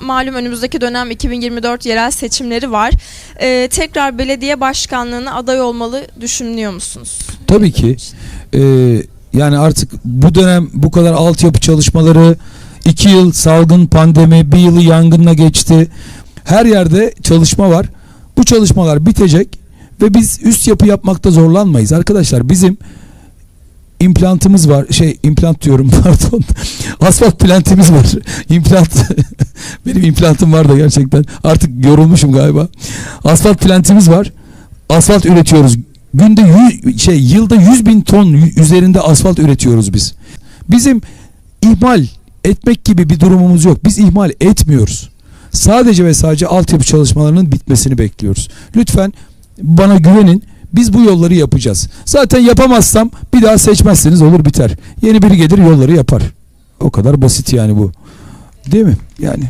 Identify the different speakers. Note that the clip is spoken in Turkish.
Speaker 1: Malum önümüzdeki dönem 2024 yerel seçimleri var. Ee, tekrar belediye başkanlığına aday olmalı düşünüyor musunuz?
Speaker 2: Tabii ki. Ee, yani artık bu dönem bu kadar altyapı çalışmaları, iki yıl salgın pandemi, bir yılı yangınla geçti. Her yerde çalışma var. Bu çalışmalar bitecek ve biz üst yapı yapmakta zorlanmayız. Arkadaşlar bizim implantımız var. Şey implant diyorum pardon. Asfalt plantimiz var. İmplant. Benim implantım var da gerçekten. Artık yorulmuşum galiba. Asfalt plantimiz var. Asfalt üretiyoruz. Günde yü- şey yılda 100 bin ton üzerinde asfalt üretiyoruz biz. Bizim ihmal etmek gibi bir durumumuz yok. Biz ihmal etmiyoruz. Sadece ve sadece altyapı çalışmalarının bitmesini bekliyoruz. Lütfen bana güvenin. Biz bu yolları yapacağız. Zaten yapamazsam bir daha seçmezseniz olur biter. Yeni biri gelir yolları yapar. O kadar basit yani bu. Değil mi? Yani